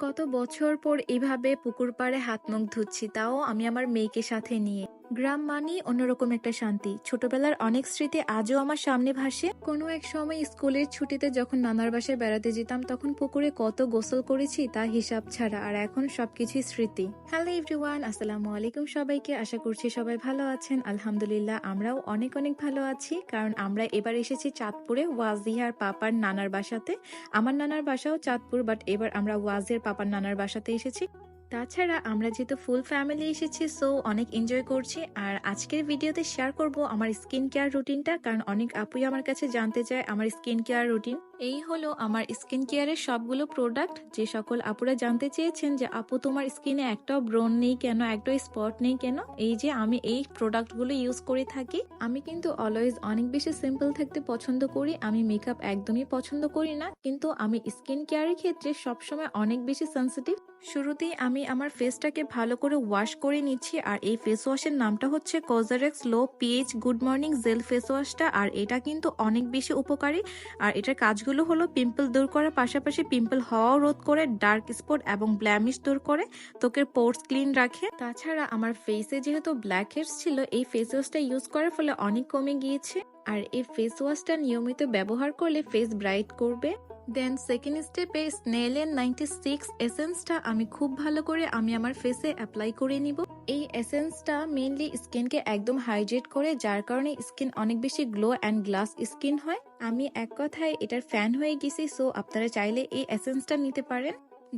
কত বছর পর এভাবে পুকুর পাড়ে হাত মুখ ধুচ্ছি, তাও আমি আমার মেয়েকে সাথে নিয়ে। গ্রাম মানেই অন্যরকম একটা শান্তি। ছোটবেলার অনেক স্মৃতি আজও আমার সামনে ভাসে। কোনো এক সময় স্কুলের ছুটিতে যখন নানার বাসায় বেড়াতে যেতাম, তখন পুকুরে কত গোসল করেছি তা হিসাব ছাড়া, আর এখন সবকিছুই স্মৃতি। হ্যালো এভরিওয়ান, আসসালামু আলাইকুম সবাইকে। আশা করছি সবাই ভালো আছেন। আলহামদুলিল্লাহ, আমরাও অনেক অনেক ভালো আছি। কারণ আমরা এবার এসেছি চাঁদপুরে ওয়াজিহার পাপার নানার বাসাতে। আমার নানার বাসাও চাঁদপুর, বাট এবার আমরা ওয়াজের পাপার নানার বাসাতে এসেছি। তাছাড়া আমরা যেহেতু ফুল ফ্যামিলি এসেছি সো অনেক এনজয় করছি। আর আজকের ভিডিওতে শেয়ার করব আমার স্কিন কেয়ার রুটিনটা কারণ অনেক আপুই আমার কাছে জানতে চায় আমার স্কিন কেয়ার রুটিন এই হলো আমার স্কিন কেয়ারের সবগুলো প্রোডাক্ট যে সকল আপুরা জানতে চেয়েছেন যে, আপু, তোমার স্কিনে একটাও ব্রন নেই কেন? একটাও স্পট নেই কেন? এই যে আমি এই প্রোডাক্টগুলো ইউজ করে থাকি। আমি কিন্তু অলওয়েজ অনেক বেশি সিম্পল থাকতে পছন্দ করি। আমি মেকআপ একদমই পছন্দ করি না। কিন্তু আমি স্কিন কেয়ারের ক্ষেত্রে সবসময় অনেক বেশি সেন্সিটিভ শুরুতেই আমি আমার ফেসটাকে ভালো করে ওয়াশ করে নিচ্ছি। আর এই ফেস ওয়াশের নামটা হচ্ছে COSRX low pH good morning gel face ওয়াশটা আর এটা কিন্তু অনেক বেশি উপকারী। আর এটার কাজগুলো হলো পিম্পল দূর করার পাশাপাশি পিম্পল হওয়াও রোধ করে ডার্ক স্পট এবং ব্ল্যামিশ দূর করে, ত্বকের পোর্স ক্লিন রাখে। তাছাড়া আমার ফেসে যেহেতু ব্ল্যাক হেডস ছিল, এই ফেস ওয়াশটা ইউজ করার ফলে অনেক কমে গিয়েছে। আর এই ফেস ওয়াশটা নিয়মিত ব্যবহার করলে ফেস ব্রাইট করবে। দেন সেকেন্ড স্টেপে স্নেলের নাইনটি সিক্স এসেন্সটা আমি খুব ভালো করে আমি আমার ফেসে অ্যাপ্লাই করে নিব। এই এসেন্সটা মেনলি স্কিনকে একদম হাইড্রেট করে, যার কারণে স্কিন অনেক বেশি গ্লো অ্যান্ড গ্লাস স্কিন হয়। আমি এক কথায় এটার ফ্যান হয়ে গেছি সো আপনারা চাইলে এই এসেন্সটা নিতে পারেন।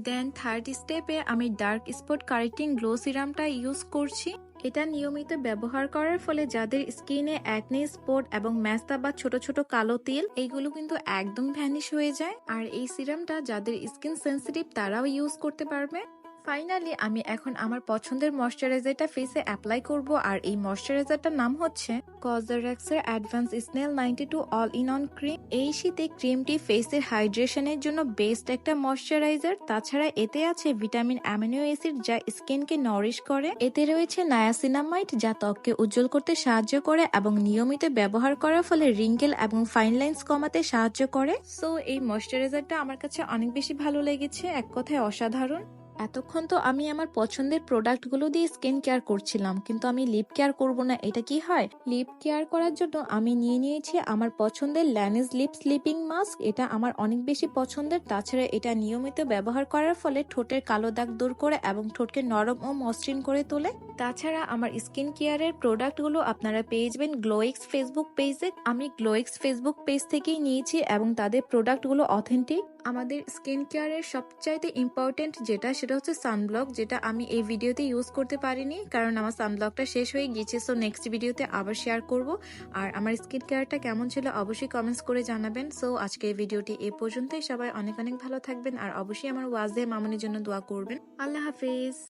দেন থার্ড স্টেপে আমি ডার্ক স্পট কারেক্টিং গ্লো সিরামটা ইউজ করছি। এটা নিয়মিত ব্যবহার করার ফলে যাদের স্কিনে অ্যাকনে স্পট এবং ম্যাস্তা বা ছোট ছোট কালো তেল, এইগুলো কিন্তু একদম ভ্যানিশ হয়ে যায়। আর এই সিরামটা যাদের স্কিন সেন্সিটিভ তারাও ইউজ করতে পারবে। ফাইনালি আমি এখন আমার পছন্দের ময়শ্চারাইজারটা ফেসে অ্যাপ্লাই করব, আর এই ময়শ্চারাইজারটার নাম হচ্ছে কজারেক্সের advanced snail ninety two all in one cream এই শীতে ক্রিমটি ফেসের হাইড্রেশনের জন্য বেস্ট একটা ময়শ্চারাইজার তাছাড়া এতে আছে ভিটামিন অ্যামিনো অ্যাসিড যা স্কিনকে নরিশ করে। এতে রয়েছে নায়াসিনামাইট যা ত্বককে উজ্জ্বল করতে সাহায্য করে এবং নিয়মিত ব্যবহার করার ফলে রিঙ্কেল এবং ফাইন লাইন্স কমাতে সাহায্য করে। সো এই ময়শ্চারাইজারটা আমার কাছে অনেক বেশি ভালো লেগেছে। এক কথায় অসাধারণ। এতক্ষণ তো আমি আমার পছন্দের প্রোডাক্টগুলো দিয়ে স্কিন কেয়ার করছিলাম, কিন্তু আমি লিপ কেয়ার করব না, এটা কি হয়? লিপ কেয়ার করার জন্য আমি নিয়ে নিয়েছি আমার পছন্দের ল্যানিস লিপ স্লিপিং মাস্ক এটা আমার অনেক বেশি পছন্দের, তাছাড়া এটা নিয়মিত ব্যবহার করার ফলে ঠোঁটের কালো দাগ দূর করে এবং ঠোঁটকে নরম ও মসৃণ করে তোলে। তাছাড়া আমার স্কিন কেয়ারের প্রোডাক্টগুলো আপনারা পেয়ে যাবেন গ্লোয়েক্স ফেসবুক পেজে আমি গ্লোয়েক্স ফেসবুক পেজ থেকেই নিয়েছি এবং তাদের প্রোডাক্টগুলো অথেন্টিক আমাদের স্কিন কেয়ারের সবচাইতে ইম্পর্টেন্ট যেটা সেটা হচ্ছে সানব্লক যেটা আমি এই ভিডিওতে ইউজ করতে পারিনি, কারণ আমার সানব্লকটা শেষ হয়ে গিয়েছে সো নেক্সট ভিডিওতে আবার শেয়ার করব। আর আমার স্কিন কেয়ারটা কেমন ছিল অবশ্যই কমেন্টস করে জানাবেন। সো আজকের ভিডিওটি এ পর্যন্তই। সবাই অনেক অনেক ভালো থাকবেন, আর অবশ্যই আমার ওয়াজে মামনির জন্য দোয়া করবেন। আল্লাহ হাফিজ।